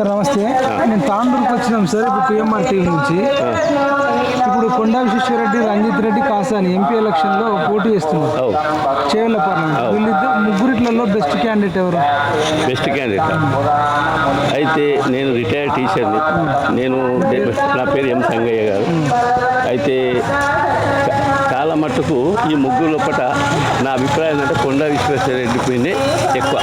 Sir నమస్తే. నేను తాండూరుకి వచ్చినాం సార్ ఇప్పుడు పిఎంఆర్ టీవీ నుంచి. ఇప్పుడు కొండా విశ్వేశ్వరరెడ్డి రంజిత్ రెడ్డి కాసాని ఎంపీ ఎలక్షన్లో పోటీ చేస్తున్నారు. చేవెళ్ళ పార్లమెంట్ వీళ్ళిద్దరు ముగ్గురిట్లలో బెస్ట్ క్యాండిడేట్ ఎవరు? Best candidate. అయితే నేను రిటైర్డ్ టీచర్ని. నేను నా పేరు ఎం సంగయ్య గారు. అయితే చాలా మట్టుకు ఈ ముగ్గురు లోపల నా అభిప్రాయం ఏంటంటే కొండా విశ్వేశ్వరరెడ్డి పైనే ఎక్కువ.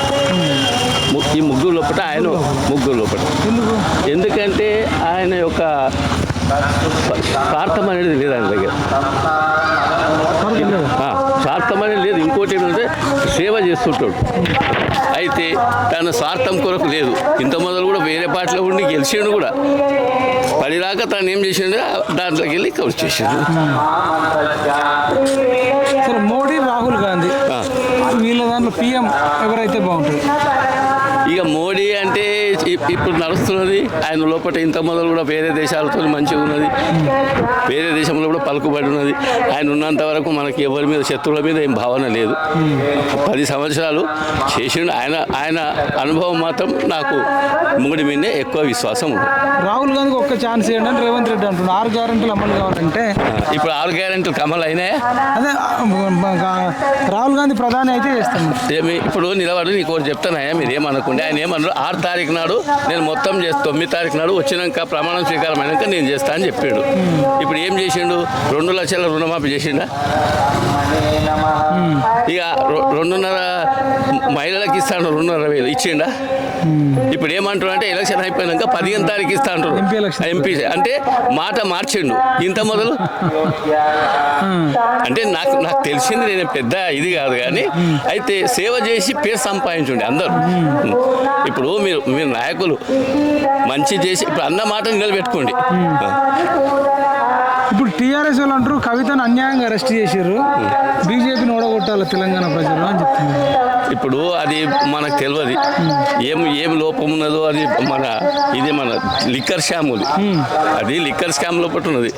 ఈ ముగ్గురు లోపల ఆయన ముగ్గురు లోపల ఎందుకు ఎందుకంటే ఆయన యొక్క స్వార్థం అనేది లేదు ఆయన దగ్గర. స్వార్థం అనేది లేదు. ఇంకోటి ఏంటంటే సేవ చేస్తుంటాడు. అయితే తన స్వార్థం కొరకు లేదు. ఇంత మొదలు కూడా వేరే పార్టీలో ఉండి గెలిచిండు కూడా. పడిదాకా తను ఏం చేసిండు? దాంట్లోకి వెళ్ళి కౌట్ చేసిండు. సరే మోడీ రాహుల్ గాంధీ. వీళ్ళ దాంట్లో పిఎం ఎవరైతే బాగుంటుంది ఇక మోడీ అంటే ఇప్పుడు నడుస్తున్నది. ఆయన లోపల ఇంత మొదలు కూడా వేరే దేశాలతో మంచిగా ఉన్నది. వేరే దేశంలో కూడా పలుకుబడి ఉన్నది. ఆయన ఉన్నంత వరకు మనకి ఎవరి మీద శత్రువుల మీద ఏం భావన లేదు. పది సంవత్సరాలు చేసిండు. ఆయన ఆయన అనుభవం మాత్రం నాకు మోడీ మీదనే ఎక్కువ విశ్వాసం ఉంది. రాహుల్ గాంధీకి ఒక్క ఛాన్స్ అని రేవంత్ రెడ్డి అంటున్నాడు. ఆరు గ్యారెంటీలు అమలు కావాలంటే ఇప్పుడు ఆరు గ్యారెంటీలు కమల్ అయినాయా అదే రాహుల్ గాంధీ ప్రధాని అయితే చేస్తాం ఏమి ఇప్పుడు నిలబడి నీకు చెప్తానయ్యా. మీరు ఏమనుకోండి ఆయన ఏమన్నారు? ఆరు తారీఖు నాడు నేను మొత్తం చేసి తొమ్మిది తారీఖు నాడు వచ్చినాక ప్రమాణం స్వీకారం అయినాక నేను చేస్తా అని చెప్పాడు. ఇప్పుడు ఏం చేసిండు? రెండు లక్షల రుణమాఫీ చేసిండా? ఇక రెండున్నర మహిళలకు ఇస్తాడు రెండున్నర వేలు. ఇచ్చిండా? ఇప్పుడు ఏమంటారు అంటే ఎలక్షన్ అయిపోయినాక పదిహేను తారీఖు ఇస్తా అంటారు. ఎంపీ అంటే మాట మార్చిండు. ఇంత మొదలు? అంటే నాకు నాకు తెలిసింది నేను పెద్ద ఇది కాదు కానీ అయితే సేవ చేసి పేరు సంపాదించండి అందరూ. ఇప్పుడు మీరు మీరు నాయకులు మంచి చేసి ఇప్పుడు అన్న మాట నిలబెట్టుకోండి. ఇప్పుడు టీఆర్ఎస్ వాళ్ళు అంటారు కవితను అన్యాయంగా అరెస్ట్ చేశారు బీజేపీని ఓడగొట్టాలి తెలంగాణ ప్రజలు అని చెప్తున్నారు. ఇప్పుడు అది మనకు తెలియదు. ఏం ఏం లోపం ఉన్నదో అది మన ఇది మన లిక్కర్ స్కాములు. అది లిక్కర్ స్కామ్ లోపల ఉన్నది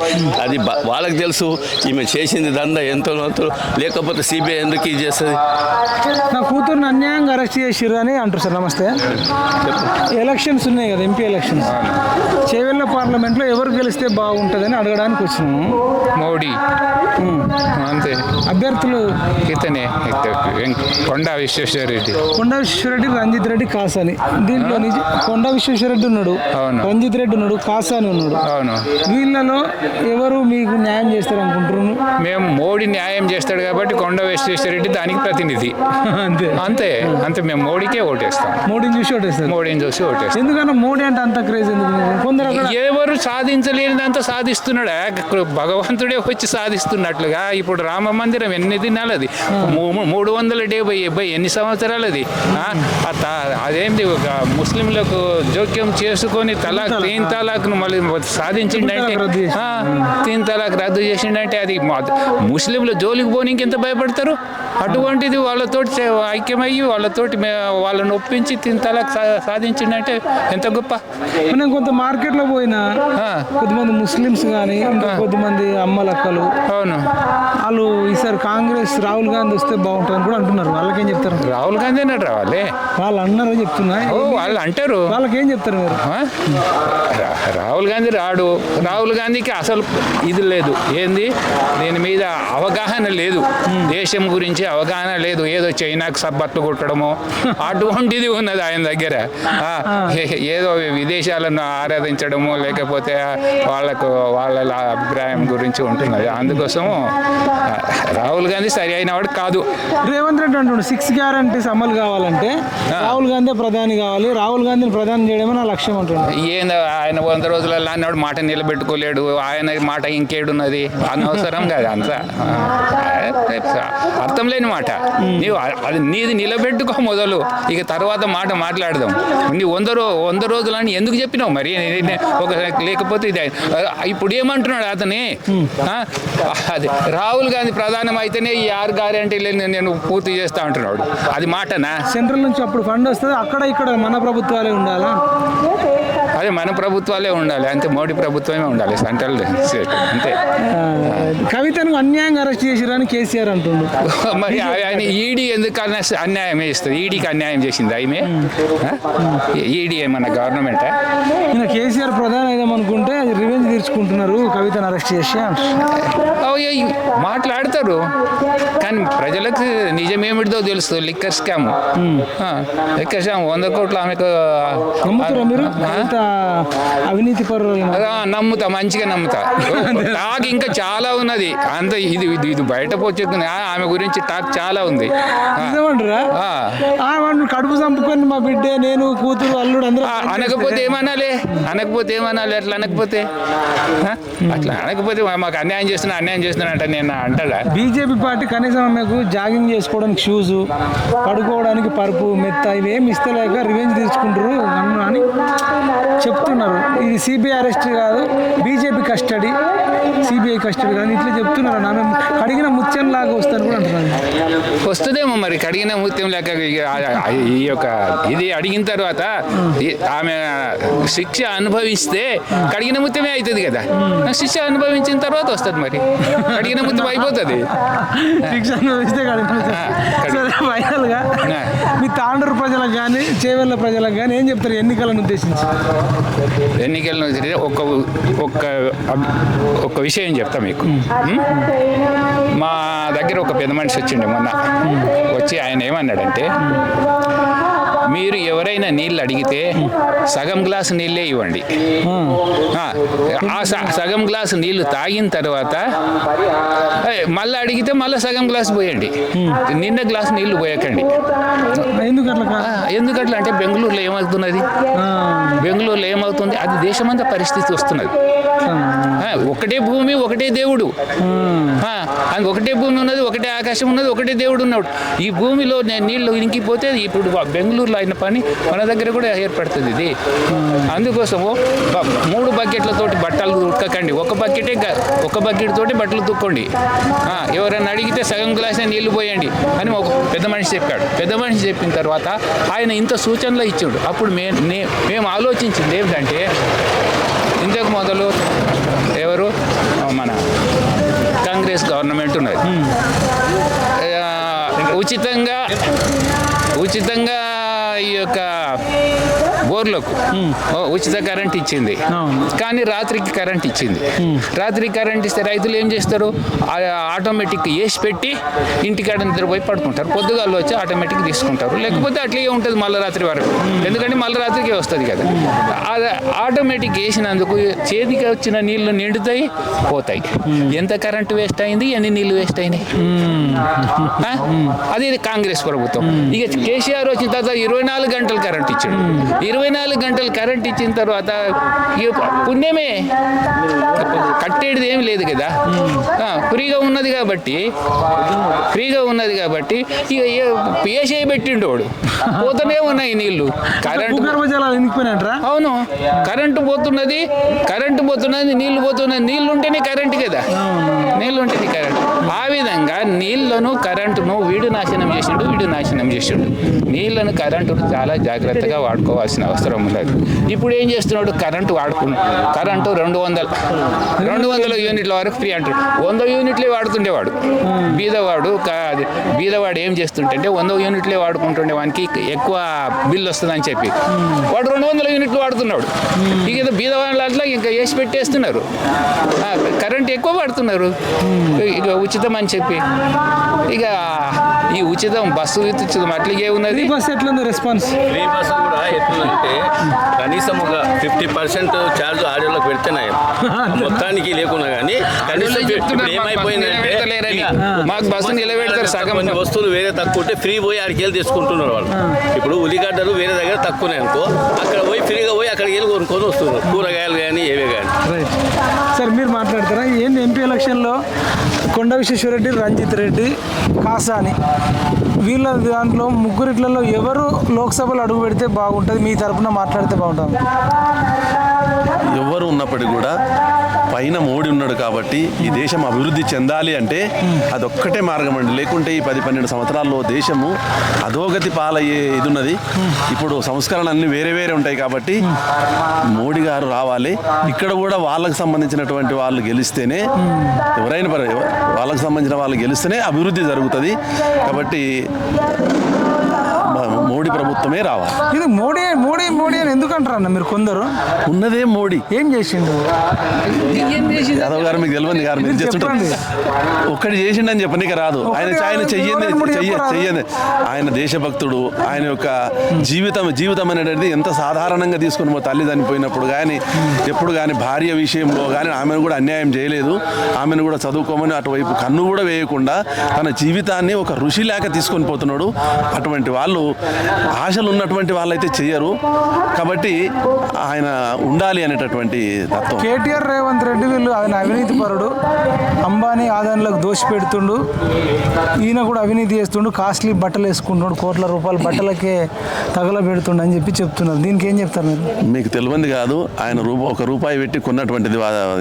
అది వాళ్ళకి తెలుసు ఈమె చేసింది దందా ఎంతో ఎంతో లేకపోతే సిబిఐ ఎందుకు ఇది చేస్తుంది? నా కూతుర్ని అన్యాయంగా అరెస్ట్ చేసిర్రు అని అంటారు సార్ నమస్తే. ఎలక్షన్స్ ఉన్నాయి కదా ఎంపీ ఎలక్షన్స్ చేవెళ్ళ పార్లమెంట్లో ఎవరు గెలిస్తే బాగుంటుందని అడగడానికి వచ్చినాము మోడీ. అంతే. అభ్యర్థులు? ఇతనే. కొండా విశ్వేశ్వరరెడ్డి. కొండా విశ్వేశ్వరరెడ్డి రంజిత్ రెడ్డి కాసాని. దీంట్లో కొండా విశ్వేశ్వరరెడ్డి ఉన్నాడు. అవును. రంజిత్ రెడ్డి ఉన్నాడు కాసాని ఉన్నాడు. అవును. వీళ్ళలో ఎవరు మీకు న్యాయం చేస్తారు అనుకుంటున్నారు మేము మోడీ న్యాయం చేస్తాడు కాబట్టి కొండ విశ్వేశ్వరరెడ్డి దానికి ప్రతినిధి. అంతే. అంతే. అంతే మేము మోడీకే ఓటేస్తాం. మోడీని చూసి ఓటేస్తారు. మోడీని చూసి ఓటేస్తాం. ఎందుకన్నా మోడీ అంటే అంత క్రేజ్ ఎందుకు? కొందరు ఎవరు సాధించలేనిదంతా సాధిస్తున్నాడా? భగవంతుడే వచ్చి సాధిస్తున్నట్లుగా ఇప్పుడు రామ మందిరం ఎన్ని దినాలది? మూడు వందల డెబ్బై డెబ్బై ఎన్ని సంవత్సరాలది? అదేంటి ఒక ముస్లింలకు జోక్యం చేసుకొని తలాక్ తీన్ తలాక్ను మళ్ళీ సాధించిండంటే ఆ, తీన్ తలాక్ రద్దు చేసిండంటే అది ముస్లింలు జోలికి పోనీకి ఎంత భయపడతారు? అటువంటిది వాళ్ళతోటి చే- ఐక్యమయ్యి వాళ్ళతోటి వాళ్ళని ఒప్పించి తీన్ తలాక్ సా- సాధించిండంటే ఎంత గొప్ప. మనం కొంత మార్కెట్లో పోయినా. కొద్దిమంది ముస్లిమ్స్ కానీ ఇంకా కొద్దిమంది అమ్మలక్కలు అవును. వాళ్ళు ఈసారి కాంగ్రెస్ రాహుల్ గాంధీ వస్తే బాగుంటుందని కూడా అంటున్నారు. వాళ్ళకేం చెప్తారు? రాహుల్ గాంధీ అన్నాడు రావాలి వాళ్ళు. అన్నారు అని చెప్తున్నా? ఓ వాళ్ళు అంటారు. వాళ్ళకేం చెప్తారు మీరు? రాహుల్ గాంధీ రాడు. రాహుల్ గాంధీకి అసలు ఇది లేదు. ఏంది? దీని మీద అవగాహన లేదు. దేశం గురించి అవగాహన లేదు. ఏదో చైనాకు సబ్బట్లు కొట్టడము. అటువంటిది ఉన్నది ఆయన దగ్గర. ఏదో విదేశాలను ఆరాధించడము లేకపోతే వాళ్ళకు వాళ్ళ అభిప్రాయం గురించి ఉంటున్నది. అందుకోసము రాహుల్ గాంధీ సరి అయిన వాడు కాదు. రేవంత్ రెడ్డి అంటుండు సిక్స్ గ్యారంటీస్ అమలు కావాలంటే రాహుల్ గాంధీ ప్రధాని కావాలి. రాహుల్ గాంధీని ప్రధాని చేయడమే నా లక్ష్యం అంటుండు ఏందో ఆయన వంద రోజులలో అన్నాడు మాట నిలబెట్టుకోలేడు. ఆయన మాట ఇంకేడున్నది. అనవసరం కాదు అంతా. అర్థం లేని మాట నీవు అది నీది నిలబెట్టుకో మొదలు. ఇక తర్వాత మాట మాట్లాడదాం. నీ వంద రో వంద రోజులని ఎందుకు చెప్పినావు మరి? ఒక లేకపోతే ఇది. ఇప్పుడు ఏమంటున్నాడు అతని? అది రాహుల్ గాంధీ ప్రధానం అయితేనే ఈ ఆరు గ్యారంటీలు నేను పూర్తి చేస్తా అంటున్నాడు. అది మాటనా? సెంట్రల్ నుంచి అప్పుడు ఫండ్ వస్తుంది. అక్కడ ఇక్కడ మన ప్రభుత్వాలే ఉండాలా? అదే మన ప్రభుత్వాలే ఉండాలి. అంతే మోడీ ప్రభుత్వమే ఉండాలి. Central state. అంతే. కవితను అన్యాయంగా అరెస్ట్ చేసిరని కేసీఆర్ అంటుండు. మరి ఆయన ఈడీ ఎందుకు అన్యాయం చేస్తుంది. ఈడీకి అన్యాయం చేసింది ఆమె ఈడీ ఏమన్నా గవర్నమెంట్ ఈయన కేసీఆర్ ప్రధాని అయిదామనుకుంటే రివెంజ్ తీర్చుకుంటున్నారు కవితను అరెస్ట్ చేసి. మాట్లాడతారు. కానీ ప్రజలకు నిజమేమిటిదో తెలుసు. లిక్కర్ స్కామ్ లిక్కర్ స్కామ్ వంద కోట్లు ఆమెకు అవినీతి నమ్ముతా మంచిగా నమ్ముతా. టాక్ ఇంకా చాలా ఉన్నది. అంత ఇది ఇది బయట పోచెక్కుంది ఆమె గురించి టాక్ చాలా ఉంది. కడుపు చంపుకొని మా బిడ్డ నేను కూతురు అల్లుడు అందరూ అనకపోతే ఏమనాలి? అనకపోతే ఏమనాలి? అట్లా అనకపోతే? అట్లా అనకపోతే మాకు అన్యాయం చేస్తున్నా అన్యాయం చేస్తున్నా అంటే నేను అంటాడా బీజేపీ పార్టీ కనీసం ఆమెకు జాగింగ్ చేసుకోవడానికి షూస్ పడుకోవడానికి పరుపు మెత్త ఇవేం ఇస్తలేక రివెంజ్ తీసుకుంటారు అని చెప్తున్నారు. ఇది సిబిఐ అరెస్ట్ కాదు బీజేపీ కస్టడీ సిబిఐ కస్టడీ కాదు. ఇట్లా చెప్తున్నారు. ఆమె అడిగిన ముత్యం లాగా వస్తారు కూడా అంటున్నారు. వస్తుందేమో మరి కడిగిన ముత్యం లేక ఈ యొక్క ఇది అడిగిన తర్వాత ఆమె శిక్ష అనుభవిస్తే కడిగిన ముత్యమే అవుతుంది కదా. శిక్ష అనుభవించిన తర్వాత వస్తుంది మరి. కడిగిన ముత్యం అయిపోతుంది. శిక్ష అనుభవిస్తే మీ తాండూరు ప్రజలకు కానీ చేవెళ్ళ ప్రజలకు కానీ ఏం చెప్తారు ఎన్నికలను ఉద్దేశించి? ఎన్నికల నుంచి ఒక ఒక్క ఒక విషయం చెప్తా మీకు? మా దగ్గర ఒక పెద్ద మనిషి వచ్చిండే మొన్న. వచ్చి ఆయన ఏమన్నాడంటే మీరు ఎవరైనా నీళ్ళు అడిగితే సగం గ్లాసు నీళ్ళే ఇవ్వండి. ఆ, సగం గ్లాసు నీళ్ళు తాగిన తర్వాత మళ్ళీ అడిగితే మళ్ళీ సగం గ్లాస్ పోయండి. నిన్న గ్లాస్ నీళ్ళు పోయకండి. ఎందుకట్లా అంటే బెంగళూరులో ఏమవుతున్నది? బెంగళూరులో ఏమవుతుంది? అది దేశమంతా పరిస్థితి వస్తున్నది. ఒకటే భూమి ఒకటే దేవుడు. ఒకటే భూమి ఉన్నది ఒకటే ఆకాశం ఉన్నది ఒకటే దేవుడు ఉన్నాడు ఈ భూమిలో నే- నీళ్ళు ఇంకిపోతే ఇప్పుడు బెంగళూరులో అయిన పని మన దగ్గర కూడా ఏర్పడుతుంది ఇది. అందుకోసము మూడు బకెట్లతోటి బట్టలు ఉతకకండి ఒక బకెటే ఒక బకెట్ తోటి బట్టలు తుక్కోండి ఎవరైనా అడిగితే సగం గ్లాసే నీళ్ళు పోయండి అని ఒక పెద్ద మనిషి చెప్పాడు. పెద్ద మనిషి చెప్పిన తర్వాత ఆయన ఇంత సూచనలు ఇచ్చాడు. అప్పుడు మే నే- మేము ఆలోచించింది ఏమిటంటే మొదలు ఎవరు? మన కాంగ్రెస్ గవర్నమెంట్ ఉన్నది. ఉచితంగా ఉచితంగా ఈ యొక్క బోర్లకు. ఉచిత కరెంట్ ఇచ్చింది. కానీ రాత్రికి కరెంట్ ఇచ్చింది. రాత్రికి కరెంట్ ఇస్తే రైతులు ఏం చేస్తారు? ఆ- ఆటోమేటిక్ వేసి పెట్టి ఇంటికాడ నిద్రపోయి పడుకుంటారు. పొద్దుగాలు వచ్చి ఆటోమేటిక్ తీసుకుంటారు. లేకపోతే అట్లే ఉంటుంది మళ్ళీ రాత్రి వరకు. ఎందుకంటే మళ్ళీ రాత్రికి వస్తుంది కదా. అది ఆటోమేటిక్ వేసినందుకు చేతికి వచ్చిన నీళ్ళు నిండుతాయి పోతాయి. ఎంత కరెంటు వేస్ట్ అయింది? ఎన్ని నీళ్ళు వేస్ట్ అయినాయి? అది కాంగ్రెస్ ప్రభుత్వం. ఇక కేసీఆర్ వచ్చిన తర్వాత ఇరవై నాలుగు గంటలు కరెంట్ ఇచ్చాడు. ఇరవై నాలుగు గంటలు కరెంట్ ఇచ్చిన తర్వాత పుణ్యమే. కట్టేది ఏమి లేదు కదా. ఫ్రీగా ఉన్నది కాబట్టి ఫ్రీగా ఉన్నది కాబట్టి ఇక పెట్టిండు వాడు. పోతూనే ఉన్నాయి నీళ్ళు. కరెంట్ అవును. కరెంటు పోతున్నది కరెంటు పోతున్నది నీళ్ళు పోతున్నది. నీళ్ళు ఉంటేనే కరెంటు కదా. నీళ్ళు ఉంటేనే కరెంట్. ఆ విధంగా. నీళ్ళను కరెంటును వీడు నాశనం చేసిండు వీడు నాశనం చేసిండు. నీళ్ళను కరెంటును చాలా జాగ్రత్తగా వాడుకోవాల్సిన అవసరం ఉన్నది. ఇప్పుడు ఏం చేస్తున్నాడు? కరెంటు వాడుకుంటు కరెంటు రెండు వందలు రెండు వందల యూనిట్ల వరకు ఫ్రీ అంటాడు. వంద యూనిట్లే వాడుతుండేవాడు. బీదవాడు అది బీదవాడు ఏం చేస్తుంటే వంద యూనిట్లే వాడుకుంటుండే వానికి ఎక్కువ బిల్ వస్తుందని చెప్పి. వాడు రెండు వందల యూనిట్లు వాడుతున్నాడు. ఇక ఏదో బీదవాళ్ళ అట్లా ఇంకా వేసి పెట్టేస్తున్నారు. కరెంట్ ఎక్కువ వాడుతున్నారు. ఇక ఉచితం అని చెప్పి. ఇక ఈ ఉచితం బస్సు ఉచితం అట్లాగే ఉన్నది. ఈ బస్ ఎట్లుంది రెస్పాన్స్? ఫ్రీ బస్సు కూడా ఎట్లుందంటే కనీసం ఒక ఫిఫ్టీ పర్సెంట్ ఛార్జ్ ఆడియోలోకి పెడితేనే మొత్తానికి లేకున్నా కానీ కనీసం ఏమైపోయిందంటే మాకు బస్సు నిలబెడతారు సగం. కొన్ని వస్తువులు వేరే తక్కువ ఉంటే ఫ్రీ పోయి ఆడికి వెళ్ళి తీసుకుంటున్నారు వాళ్ళు. ఇప్పుడు ఉల్లిగడ్డలు వేరే దగ్గర తక్కువనే అనుకో అక్కడ పోయి ఫ్రీగా పోయి అక్కడికి వెళ్ళి కొనుక్కొని వస్తున్నారు. కూరగాయలు కానీ ఏవే కానీ సార్ మీరు మాట్లాడతారా? ఏంది ఎంపీ ఎలక్షన్లో? కొండ విశ్వేశ్వరరెడ్డి రంజిత్ రెడ్డి కాసాని. వీళ్ళ దాంట్లో ముగ్గురిట్లలో ఎవరు లోక్సభలో అడుగు పెడితే బాగుంటుంది మీ తరపున మాట్లాడితే బాగుంటుంది? ఎవరు ఉన్నప్పటికీ కూడా పైన మోడీ ఉన్నాడు కాబట్టి ఈ దేశం అభివృద్ధి చెందాలి అంటే అదొక్కటే మార్గం అండి. లేకుంటే ఈ పది పన్నెండు సంవత్సరాల్లో దేశము అధోగతి పాలయ్యే ఇది ఉన్నది. ఇప్పుడు సంస్కరణలు అన్ని వేరే వేరే ఉంటాయి కాబట్టి మోడీ గారు రావాలి. ఇక్కడ కూడా వాళ్ళకి సంబంధించినటువంటి వాళ్ళు గెలిస్తేనే ఎవరైనా పర్వాలేదు, వాళ్ళకి సంబంధించిన వాళ్ళు గెలిస్తేనే అభివృద్ధి జరుగుతుంది. కాబట్టి మోడీ ప్రభుత్వమే రావాలి. ఇది మోడీ మోడీ మోడీ అని ఎందుకు అంటారన్న మీరు కొందరు? ఉన్నదే మోడీ. ఏం చేసిండు? యాదవ్ గారు మీకు తెలియదు గారు మీరు చేస్తుంటారు. ఒక్కటి చేసిండని చెప్పనీకి రాదు. ఆయన ఆయన కాదు, చెయ్యంది రెండు మూడు చెయ్య చెప్పరాదు. చెయ్యంది ఆయన దేశభక్తుడు ఆయన యొక్క జీవితం జీవితం అనేది ఎంత సాధారణంగా తీసుకుని మా తల్లి చనిపోయినప్పుడు కానీ ఎప్పుడు కానీ భార్య విషయంలో కానీ ఆమెను కూడా అన్యాయం చేయలేదు. ఆమెను కూడా చదువుకోమని అటువైపు కన్ను కూడా వేయకుండా తన జీవితాన్ని ఒక ఋషి లేక తీసుకొని పోతున్నాడు. అటువంటి వాళ్ళు ఆశలు ఉన్నటువంటి వాళ్ళైతే చెయ్యరు. కాబట్టి ఆయన ఉండాలి అనేటటువంటి తత్వం. కేటీఆర్ రేవంత్ రెడ్డి వీళ్ళు ఆయన అవినీతి పరుడు. అంబానీ ఆదాయంలోకి దోషి పెడుతుండు. ఈయన కూడా అవినీతి చేస్తుండు. కాస్ట్లీ బట్టలు వేసుకుంటున్నాడు. కోట్ల రూపాయల బట్టలకే తగలబెడుతుండు అని చెప్పి చెప్తున్నారు. దీనికి ఏం చెప్తారు మీరు? మీకు తెలియంది కాదు. ఆయన రూప ఒక రూపాయి పెట్టి కొన్నటువంటిది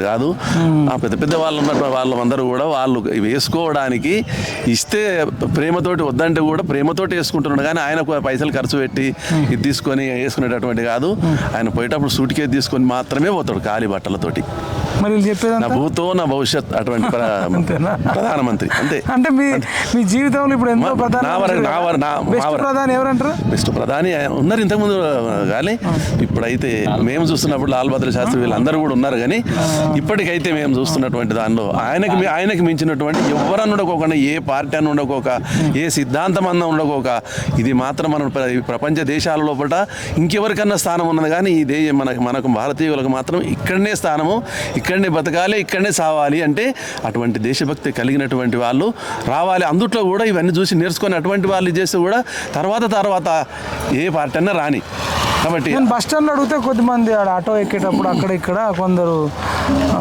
కాదు. ఆ పెద్ద పెద్ద వాళ్ళు ఉన్నటువంటి వాళ్ళందరూ కూడా వాళ్ళు వేసుకోవడానికి ఇస్తే ప్రేమతోటి వద్దంటే కూడా ప్రేమతోటి వేసుకుంటున్నాడు. కానీ ఆయన పైసలు ఖర్చు పెట్టి ఇది తీసుకొని వేసుకునేటటువంటి కాదు. ఆయన పోయేటప్పుడు సూట్ కేసు తీసుకొని మాత్రమే పోతాడు ఖాళీ బట్టలతోటి. మరి వీళ్ళు నా భూతో నా భవిష్యత్ అటువంటి? ప్రధానమంత్రి అంతే. అంటే మీ మీ జీవితంలో ఇప్పుడు ఎంతో ప్రధాన ఎవరంటారు? బెస్ట్ ప్రధాని ఉన్నారు ఇంతకుముందు కానీ ఇప్పుడైతే మేము చూస్తున్నప్పుడు లాల్ బహదూర్ శాస్త్రి వీళ్ళందరూ కూడా ఉన్నారు కానీ ఇప్పటికైతే మేము చూస్తున్నటువంటి దానిలో ఆయనకి ఆయనకి మించినటువంటి ఎవరన్నా ఉండకోకుండా ఏ పార్టీ అని ఉండకోక ఏ సిద్ధాంతం అన్న ఉండకోక ఇది మాత్రం మన ప్రపంచ దేశాల లోపల ఇంకెవరికన్నా స్థానం ఉన్నది కానీ ఈ దే మనకు మనకు భారతీయులకు మాత్రం ఇక్కడనే స్థానము ఇక్కడనే బతకాలి ఇక్కడనే సావాలి అంటే అటువంటి దేశభక్తి కలిగినటువంటి వాళ్ళు రావాలి. అందుట్లో కూడా ఇవన్నీ చూసి నేర్చుకొని అటువంటి వాళ్ళు చేస్తే కూడా తర్వాత తర్వాత ఏ పార్టీ అన్నా రాని. కాబట్టి నేను బస్ స్టాండ్లో అడిగితే కొద్దిమంది ఆడ ఆటో ఎక్కేటప్పుడు అక్కడ ఇక్కడ కొందరు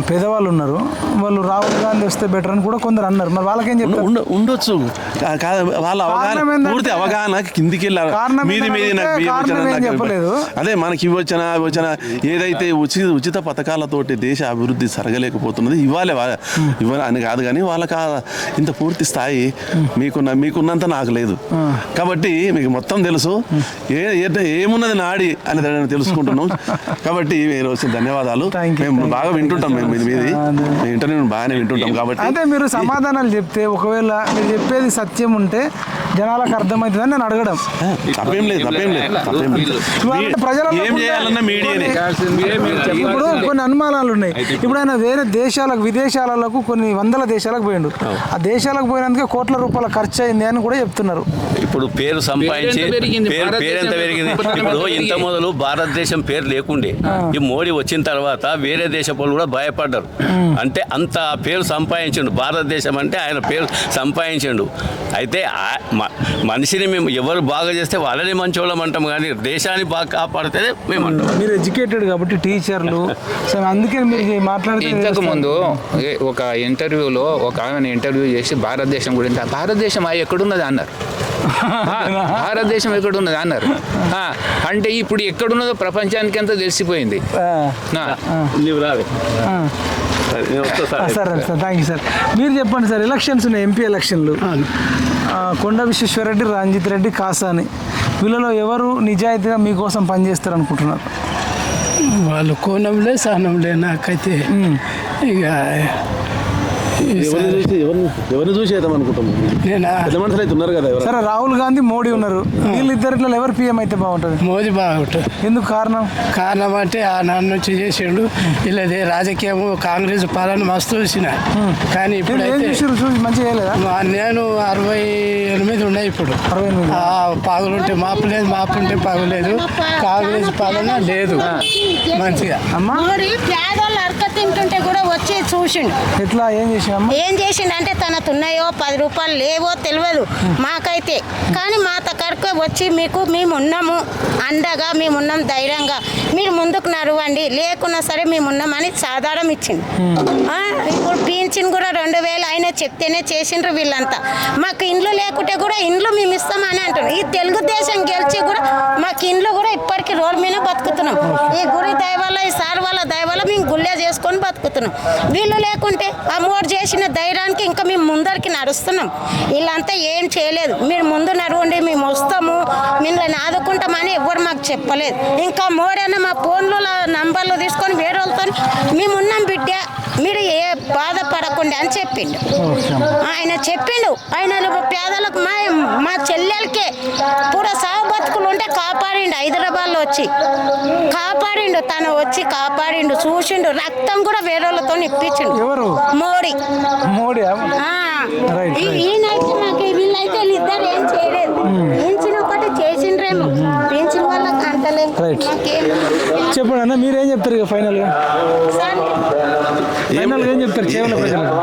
పేదవాళ్ళు ఉన్నారు. వాళ్ళు రాహుల్ గాంధీ వస్తే బెటర్ అని కూడా కొందరు అన్నారు. మరి వాళ్ళకేం చెప్తారు? ఉండ- ఉండొచ్చు. వాళ్ళ అవగాహన పూర్తి అవగాహన కిందికి వెళ్ళాలి కారణం మీది మీది నాకు చెప్పలేదు. అదే మనకి ఇవి వచ్చినా అవి వచ్చినా ఏదైతే ఉచిత ఉచిత పథకాలతోటి దేశ అభివృద్ధి జరగలేకపోతున్నది. ఇవ్వాలి ఇవ్వాలి అని కాదు కానీ వాళ్ళకి ఇంత పూర్తి స్థాయి మీకున్న మీకున్నంత నాకు లేదు. కాబట్టి మీకు మొత్తం తెలుసు. ఏ ఏమున్నది నాడి అని దాన్ని తెలుసుకుంటున్నాం. కాబట్టి మీరు వచ్చిన ధన్యవాదాలు. మేము బాగా వింటుంటాం మేము ఇది మీది. ఇంటర్వ్యూ బాగానే వింటుంటాం కాబట్టి అంటే మీరు సమాధానాలు చెప్తే ఒకవేళ మీరు చెప్పేది సత్యం ఉంటే జనాలకు అర్థమవుతుందని నేను అడగడం. తప్పేం లేదు తప్పేం లేదు తప్పేం లేదు. ఇవాళ ప్రజలలో ఏం చేయాలన్నా మీడియానే. ఇప్పుడు కొన్ని అనుమానాలు ఉన్నాయి. ఇప్పుడు ఆయన వేరే దేశాలకు విదేశాలకు కొన్ని వందల దేశాలకు పోయిండు. ఆ దేశాలకు పోయినందుకే కోట్ల రూపాయల ఖర్చు అయింది అని కూడా చెప్తున్నారు. ఇప్పుడు పేరు సంపాదించి పేరు? పేరు ఎంత పెరిగింది? ఇప్పుడు? ఇంత మొదలు భారతదేశం పేరు లేకుండే. ఈ మోడీ వచ్చిన తర్వాత వేరే దేశ వాళ్ళు కూడా భయపడ్డారు. అంటే అంత పేరు సంపాదించండు. భారతదేశం అంటే ఆయన పేరు సంపాదించండు. అయితే మనిషిని మేము ఎవరు బాగా చేస్తే వాళ్ళని మంచోళ్ళం అంటాం కానీ దేశాన్ని బాగా కాపాడితే మేము అంటాం. మీరు ఎడ్యుకేటెడ్ కాబట్టి టీచర్లు. సో అందుకే మీరు మాట్లాడితే ఇంతకు ముందు ఒక ఇంటర్వ్యూలో ఒక ఆమెను ఇంటర్వ్యూ చేసి భారతదేశం గురించి భారతదేశం ఆ ఎక్కడున్నది అన్నారు. భారతదేశం ఎక్కడున్నది అన్నారు. అంటే ఇప్పుడు ఎక్కడున్నదో ప్రపంచానికి అంతా తెలిసిపోయింది. సరే, థ్యాంక్ యూ సార్. మీరు చెప్పండి సార్ ఎలక్షన్స్ ఉన్నాయి ఎంపీ ఎలక్షన్లు. కొండ విశ్వేశ్వరరెడ్డి రంజిత్ రెడ్డి కాసాని. వీళ్ళలో ఎవరు నిజాయితీగా మీకోసం పనిచేస్తారు అనుకుంటున్నారు వాళ్ళు కోణంలే సహనంలే నాకైతే. ఇక ఎవరిని చూసి ఎవరిని ఎవరిని చూసి వేద్దాం అనుకుంటాం? నేను? పెద్ద మనుషులు అయితే ఉన్నారు కదా ఎవరు? సరే రాహుల్ గాంధీ మోడీ ఉన్నారు. వీళ్ళిద్దరిలో ఎవరు పీఎం అయితే బాగుంటుంది? మోదీ బాగుంటుంది. ఎందుకు కారణం? కారణం అంటే ఆ నాన్న నుంచి చేసిండు. ఇలాదే రాజకీయం కాంగ్రెస్ పాలన మస్తు చూసిన. కానీ ఏం ఇప్పుడైతే చూసారు చూసి మంచిగా చేయలేదా? నేను అరవై ఎనిమిది ఉన్నాయి ఇప్పుడు. అరవై ఎనిమిది. ఆ, పాగులుంటే మాపు లేదు మాపు ఉంటే పగలేదు కాంగ్రెస్ పాలన లేదు. మంచిగా. అమ్మా. మోడీ పేదోళ్ళు అరక తింటుంటే కూడా వచ్చి చూసిండు. ఎట్లా ఏం చేసామ్మా ఏం చేసిండంటే తనకు ఉన్నాయో పది రూపాయలు లేవో తెలియదు మాకైతే. కానీ మా తక్కడికి వచ్చి మీకు మేము ఉన్నాము అండగా మేము ఉన్నాం ధైర్యంగా. మీరు ముందుకు నడవండి లేకున్నా సరే మేము ఉన్నామని సాధారణ ఇచ్చింది ఆ, కూడా రెండు వేలు ఆయన చెప్తేనే చేసిండ్రు వీళ్ళంతా. మాకు ఇండ్లు లేకుంటే కూడా ఇండ్లు మేము ఇస్తామని అంటున్నాం ఈ తెలుగుదేశం గెలిచి కూడా మాకు ఇండ్లు కూడా ఇప్పటికీ రోడ్డు మీద బతుకుతున్నాం. ఈ గురి దయ వల్ల ఈ సార్ వాళ్ళ దయ వల్ల మేము గుళ్ళే చేసుకొని బతుకుతున్నాం. వీళ్ళు లేకుంటే ఆ చేసిన ధైర్యానికి ఇంకా మేము ముందరికి నడుస్తున్నాం. వీళ్ళంతా ఏం చేయలేదు. మీరు ముందు నడవండి మేము వస్తాము మిమ్మల్ని ఆదుకుంటామని ఎవరు మాకు చెప్పలేదు. ఇంకా మోడన్న మా ఫోన్లో నంబర్లు తీసుకొని వేరే వాళ్ళతో మేమున్నాం బిడ్డ. మీరు చెప్పిండు. ఆయన చెప్పిండు. ఆయన పేదలకు మా మా చెల్లెలకే పూర సాగు బతుకులు ఉంటే కాపాడిండు హైదరాబాద్లో వచ్చి. కాపాడిండు తను వచ్చి కాపాడిండు చూసిండు రక్తం కూడా వేరే వాళ్ళతో ఇప్పించిండు. ఎవరు? మోడీ. మోడీ. ఈయనైతే మాకు వీళ్ళైతే వీళ్ళిద్దరు ఏం చేయలేదు. పెంచిన ఒకటి చేసిండ్రేమో. పెంచిన వాళ్ళకి మాకేం చెప్పండి అన్న మీరేం చెప్తారు ఇక ఫైనల్గా ఫైనల్గా ఏం చెప్తారు కేవలం ప్రజలకు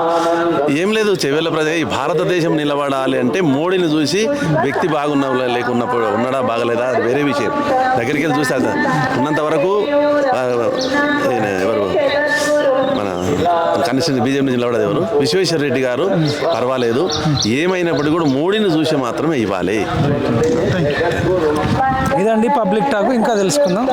ఏం లేదు చెవెళ్ళ ప్రజ ఈ భారతదేశం నిలబడాలి అంటే మోడీని చూసి వ్యక్తి బాగున్నా లేకున్నప్పుడు ఉన్నాడా బాగలేదా? అది వేరే విషయం. దగ్గరికి వెళ్ళి చూస్తే అది ఉన్నంత వరకు ఎవరు? కనీసం కనిష్ట బీజేపీ నిలబడదు ఎవరు? విశ్వేశ్వర రెడ్డి గారు. పర్వాలేదు. ఏమైనప్పటికీ కూడా మోడీని చూసి మాత్రమే ఇవ్వాలి. ఇదండి పబ్లిక్ టాక్. ఇంకా తెలుసుకుందాం.